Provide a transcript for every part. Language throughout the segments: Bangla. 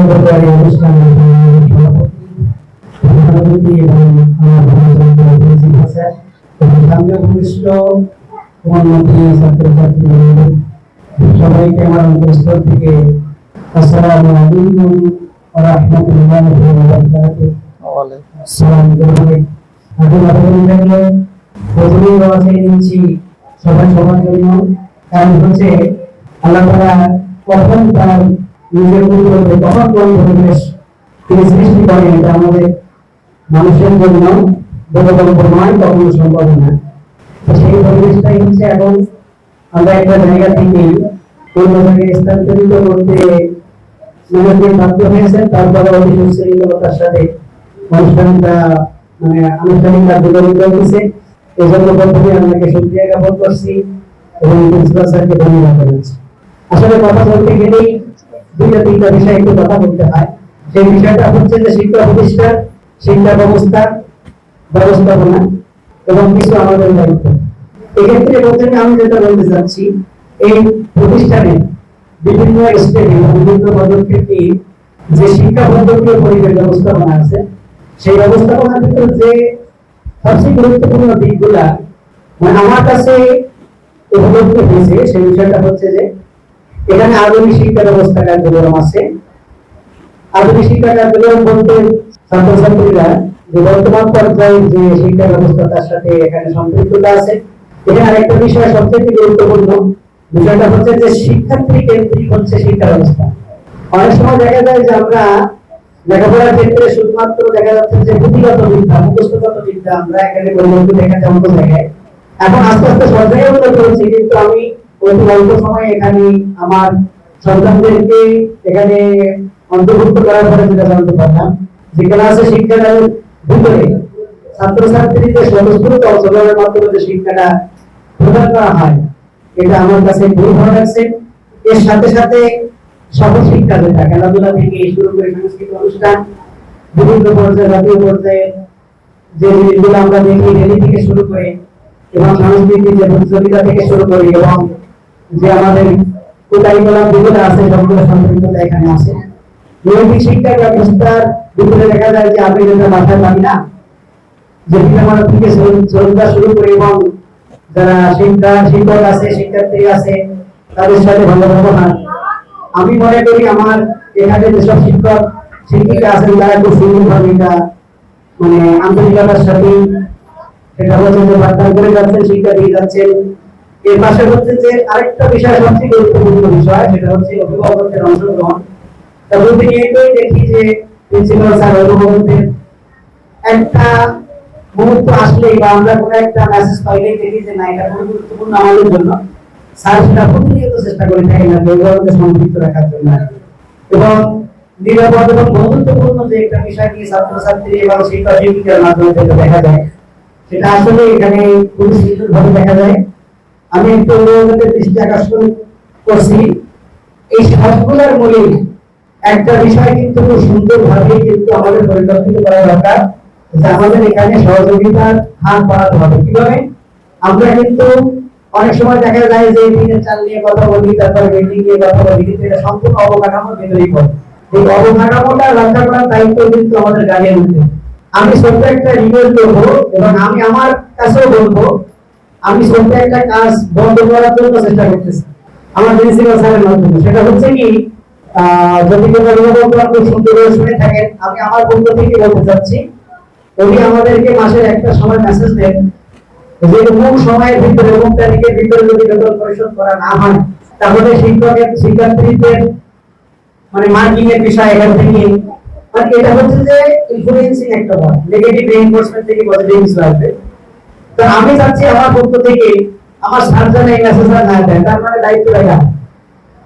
সর্বকারী অনুষ্ঠানের সভাপতি এবং আমার প্রিন্সিপ স্যার এবং সবাইকে আমার থেকে দেখলে প্রথমেই বলা সবাই সবার জন্য কারণ হচ্ছে আল্লাহ তাআলা কখন তার নিজের পরিবেশ তিনি সৃষ্টি করেন আমাদের মানুষের জন্য নয়, কখনো সম্ভব না সেই পরিবেশটাই হচ্ছে এখন আমরা একটা জায়গা থেকে অন্য জায়গায় স্থানান্তরিত করতে মানুষকে বাধ্য হয়েছে তারপরে অতি সাথে অনুষ্ঠানটা মানে আনুষ্ঠানিক কার্যক্রম চলতেছে এই প্রথমে আপনাকে সুক্রিয়া জ্ঞাপন করছি এবং প্রিন্সিপাল স্যারকে ধন্যবাদ জানাচ্ছি। আসলে কথা বলতে গেলেই দুইটা তিনটা বিষয় একটু কথা বলতে হয়। সেই বিষয়টা হচ্ছে যে শিক্ষা প্রতিষ্ঠান, শিক্ষা ব্যবস্থা, ব্যবস্থাপনা এবং কিছু আমাদের দায়িত্ব। এক্ষেত্রে প্রথমে আমি যেটা বলতে চাচ্ছি, এই প্রতিষ্ঠানে বিভিন্ন স্টেপে বিভিন্ন পদক্ষেপে যে শিক্ষা পদ্ধতি পরিবেশ ব্যবস্থাপনা আছে, সেই ব্যবস্থাপনার ভিতরে যে সবচেয়ে গুরুত্বপূর্ণ দিকগুলা মানে আমার কাছে উপলব্ধ হয়েছে, সেই বিষয়টা হচ্ছে যে এখানে আধুনিক শিক্ষা ব্যবস্থা কার্যক্রম আছে, আধুনিক শিক্ষা কার্যক্রম বলতে ছাত্রছাত্রীরা যে বর্তমান পর্যায়ে যে শিক্ষা ব্যবস্থা তার সাথে এখানে সম্পৃক্ততা আছে। এখানে আরেকটা বিষয় সবচেয়ে গুরুত্বপূর্ণ, বিষয়টা হচ্ছে যে শিক্ষার্থী কেন্দ্রিক হচ্ছে শিক্ষা ব্যবস্থা। অনেক সময় দেখা যায় যে আমরা লেখাপড়ার ক্ষেত্রে শুধুমাত্র দেখা যাচ্ছে যে পুঁথিগত বিদ্যা, মুখস্থগত বিদ্যা আমরা এখানে পরিবর্তন দেখা যায় অন্য এখন আস্তে আস্তে জায়গায় উন্নত হচ্ছে, কিন্তু আমি অল্প এখানে আমার সন্তানদেরকে এখানে অন্তর্ভুক্ত করার পরে যেটা জানতে পারলাম, যে ক্লাসে ভিতরে ছাত্রছাত্রীদের মাধ্যমে যে শিক্ষাটা প্রদান করা হয়, এটা আমার কাছে ভালো লাগছে এর সাথে সাথে যেটা খেলাধুলা থেকে শুরু করে সাংস্কৃতিক অনুষ্ঠান, বিভিন্ন পর্যায়ে, জাতীয় পর্যায়ে, যে জিনিসগুলো আমরা দেখি, রেলি থেকে শুরু করে এবং সাংস্কৃতিক যে প্রতিযোগিতা থেকে শুরু করে এবং যে আমাদের কোটাই কলা যেগুলো আছে সবগুলো সম্পৃক্ততা এখানে আছে। নৈতিক শিক্ষা ব্যবস্থার ভিতরে দেখা যায় যে আমি যেটা মাথায় পাই না, যে পিতামাতা থেকে শ্রদ্ধা শুরু করে এবং যারা শিক্ষা, শিক্ষক আছে, শিক্ষার্থী আছে, তাদের সাথে ভালো ব্যবহার। আমি মনে করি আমার এখানে যেসব শিক্ষক, শিক্ষিকা আছেন, তারা খুব সুন্দরভাবে এটা মানে আন্তরিকতার সাথে হচ্ছে যে পাঠদান করে যাচ্ছেন, শিক্ষা দিয়ে যাচ্ছেন। এর পাশে হচ্ছে যে আরেকটা বিষয় সবচেয়ে গুরুত্বপূর্ণ বিষয়, সেটা হচ্ছে অভিভাবকদের অংশগ্রহণ। দেখি যে প্রিন্সিপাল স্যার অভিভাবকদের একটা মুহূর্ত আসলেই বা আমরা কোনো একটা মেসেজ পাইলেই দেখি যে না, এটা গুরুত্বপূর্ণ আমাদের জন্য। স্যার সেটা প্রতিনিয়ত চেষ্টা করে থাকেন আর অভিভাবকদের সম্পৃক্ত রাখার জন্য। এবং নিরাপদ এবং বন্ধুত্বপূর্ণ যে একটা বিষয় নিয়ে ছাত্রছাত্রী এবং শিক্ষক মাধ্যমে দেখা যায়, সেটা আসলে এখানে খুবই সুন্দরভাবে দেখা যায়। আমি দৃষ্টি আকর্ষণ করছি। এই মূলে একটা বিষয় কিন্তু খুব সুন্দরভাবে কিন্তু আমাদের পরিলক্ষিত করা দরকার যে আমাদের এখানে সহযোগিতার হাত বাড়াতে হবে। কীভাবে? আমরা কিন্তু অনেক সময় দেখা যায় যে চাল নিয়ে কথা বলি, তারপরে বিল্ডিং নিয়ে কথা বলি, কিন্তু এটা সম্পূর্ণ অবকাঠামোর পড়ে। এই অবকাঠামোটা রক্ষা করার দায়িত্ব কিন্তু আমাদের গার্ডিয়ানদের আমি ছোট্ট একটা রিকোয়েস্ট করব এবং আমি আমার কাছেও বলব আমি ছোট্ট একটা কাজ বন্ধ করার জন্য চেষ্টা করতেছি। আমার প্রিন্সিপাল স্যারের মাধ্যমে। সেটা হচ্ছে কি যদি কোনো অভিভাবকরা খুব সুন্দর করে শুনে থাকেন, আমি আমার পক্ষ থেকে বলতে চাচ্ছি, উনি আমাদেরকে মাসের একটা সময় মেসেজ দেন যে অমুক সময়ের ভিতরে অমুক তারিখের ভিতরে যদি বেতন পরিশোধ করা না হয়, তাহলে শিক্ষকের, শিক্ষার্থীদের মানে মার্কিং এর বিষয় এখান থেকে। মানে এটা হচ্ছে যে ইনফ্লুয়েন্সিং একটা নেগেটিভ রিইনফোর্সমেন্ট থেকে পজিটিভ কিছু আসবে তো আমি চাচ্ছি আমার পক্ষ থেকে আমার স্যার যেন এই মেসেজটা না দেয় তার মানে দায়িত্বটা কার?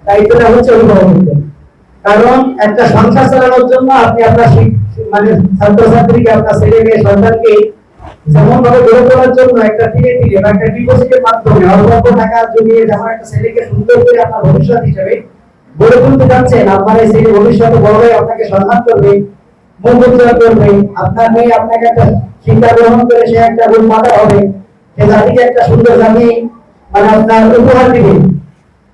দায়িত্বটা হচ্ছে অভিভাবকদের। কারণ একটা সংসার চালানোর জন্য আপনি আপনার মানে ছাত্রছাত্রীকে, আপনার ছেলে মেয়ে সন্তানকে যেমন ভাবে গড়ে তোলার জন্য একটা ধীরে ধীরে বা একটা ডিপোজিটের মাধ্যমে অল্প টাকা জমিয়ে যেমন একটা ছেলেকে সুন্দর করে আপনার ভবিষ্যৎ হিসেবে গড়ে তুলতে যাচ্ছেন আপনার এই ছেলে ভবিষ্যতে বড় হয়ে আপনাকে সম্মান করবে। উজ্জ্বল করবে আপনার মেয়ে আপনাকে একটা শিক্ষা গ্রহণ করে সে একটা রূপ মাতা হবে। সে জাতিকে একটা সুন্দর জাতি মানে আপনার উপহার দিবে।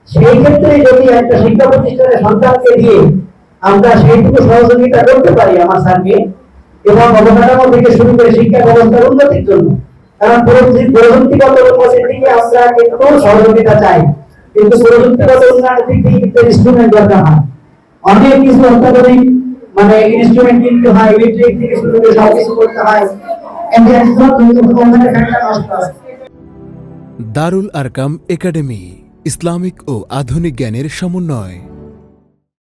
সেই ক্ষেত্রে যদি একটা শিক্ষা প্রতিষ্ঠানের সন্তানকে দিয়ে আমরা সেইটুকু সহযোগিতা করতে পারি আমার স্যারকে, এবং অবকাঠামো থেকে শুরু করে শিক্ষা ব্যবস্থার উন্নতির জন্য, কারণ প্রযুক্তি- প্রযুক্তিগত উন্নতির দিকে আমরা একটু সহযোগিতা চাই। কিন্তু প্রযুক্তিগত উন্নয়নের দিক থেকে কিন্তু ইনস্ট্রুমেন্ট দরকার হয়। অনেক কিছু অত্যাধুনিক মানে ইনস্ট্রুমেন্ট কিনতে হয় ইলেকট্রিক থেকে শুরু করে সব কিছু করতে হয়। দারুল আরকাম একাডেমি, ইসলামিক ও আধুনিক জ্ঞানের সমন্বয়।